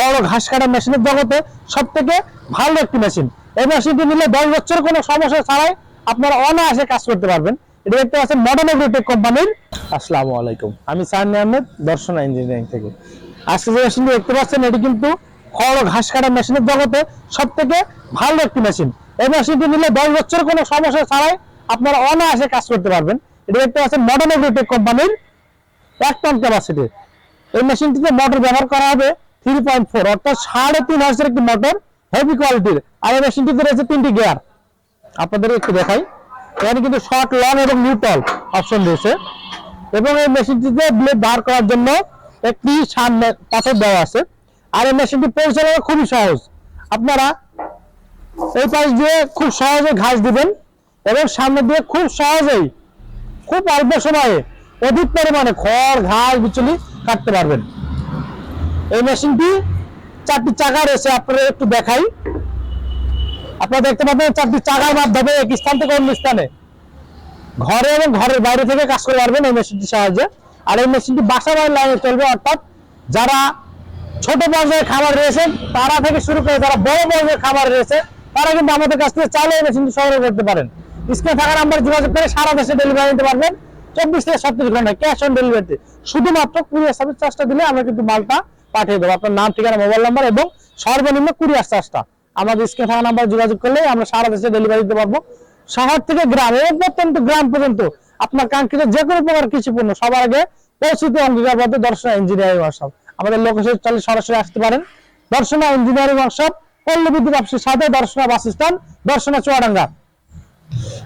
খড় ঘাস কাটা মেশিনের জগতে সব থেকে ভালো একটি মেশিন। এই মেশিনটি নিলে দশ বছর কোনো সমস্যা ছাড়াই আপনারা অনায়াসে কাজ করতে পারবেন। এটা দেখতে পাচ্ছেন মডার্ন এগ্রোটেক কোম্পানির আসসালামু আলাইকুম। আমি সান্নি আহমেদ, দর্শনা ইঞ্জিনিয়ারিং থেকে। আজকে যে মেশিনটি দেখতে পাচ্ছেন, এটি কিন্তু খড় ঘাস কাটা মেশিনের জগতে সব থেকে ভালো একটি মেশিন। এই মেশিনটি নিলে দশ বছর কোনো সমস্যা ছাড়াই আপনারা অনায়াসে কাজ করতে পারবেন। এটা দেখতে পাচ্ছেন মডার্ন এগ্রোটেক কোম্পানির এক টন এই মেশিনটিতে মোটর ব্যবহার করা হবে থ্রি পয়েন্ট ফোর অর্থাৎ সাড়ে তিন হাজার একটি মোটর হেভি কোয়ালিটির আর এই মেশিনটিতে রয়েছে তিনটি গিয়ার আপনাদের একটু দেখাই। এখানে কিন্তু শর্ট লং এবং নিউট্রাল অপশন রয়েছে। এবং এই মেশিনটিতে ব্লেড বার করার জন্য একটি সামনে পাথর দেওয়া আছে। আর এই মেশিনটি পরিচালনা খুবই সহজ। আপনারা এই পাশ দিয়ে খুব সহজে ঘাস দিবেন এবং সামনে দিয়ে খুব সহজেই, খুব অল্প সময়ে অধিক পরিমাণে খড়, ঘাস, বিচুলি কাটতে পারবেন। এই মেশিনটি চারটি চাকা রয়েছে আপনারা একটু দেখাই। আপনারা দেখতে পাবেন চারটি চাকার মাধ্যমে এক স্থান থেকে অন্য স্থানে। ঘরে এবং ঘরের বাইরে থেকে কাজ করে পারবেন এই মেশিনটির সাহায্যে। আর এই মেশিনটি বাসা বাড়ির লাইনে চলবে, অর্থাৎ যারা ছোট পর্যায়ে খাবার রয়েছে তারা থেকে শুরু করে যারা বড় পর্যায়ে খাবার রয়েছে, তারা কিন্তু আমাদের কাছ থেকে চাইলে এই মেশিনটি সংগ্রহ করতে পারেন। স্ক্রিনে থাকা নাম্বার যোগাযোগ করে সারা দেশে ডেলিভারি নিতে পারবেন। চব্বিশ থেকে ছত্রিশ ঘণ্টা ক্যাশ অন ডেলিভারিতে শুধুমাত্র কুরিয়ার সার্ভিস চার্জটা দিলে আমরা কিন্তু মালটা পাঠিয়ে দেবো। আপনার নাম, ঠিকানা মোবাইল নাম্বার এবং সর্বনিম্ন কুড়ি কুরিয়ার চার্জটা আমাদের স্ক্রিনে থাকা নাম্বার যোগাযোগ করলে আমরা সারা দেশে ডেলিভারি দিতে পারব। শহর থেকে গ্রাম এবং প্রত্যন্ত গ্রাম পর্যন্ত আপনার কাঙ্ক্ষিত যে কোনো প্রকার কৃষি পণ্য সবার আগে পৌঁছিতে অঙ্গীকারবদ্ধ দর্শনা ইঞ্জিনিয়ারিং ওয়ার্কশপ আমাদের লোকেশন চালিয়ে সরাসরি আসতে পারেন। দর্শনা ইঞ্জিনিয়ারিং ওয়ার্কশপ পল্লী বিদ্যুৎ অফিসের সাথে দর্শনা বাস স্ট্যান্ড, দর্শনা চুয়াডাঙ্গা।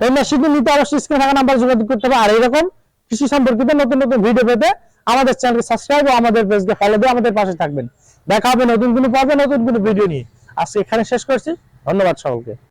এই মেশিনটি নিতে অবশ্যই স্ক্রিনে থাকা নাম্বার যোগাযোগ করতে হবে। আর এরকম কৃষি সম্পর্কিত নতুন নতুন ভিডিও পেতে আমাদের চ্যানেল সাবস্ক্রাইব ও আমাদের পেজকে ফলো দিয়ে আমাদের পাশে থাকবেন। দেখা হবে নতুন কোনো পর্বে, নতুন কোনো ভিডিও নিয়ে। আজকে এখানে শেষ করছি। ধন্যবাদ সকলকে।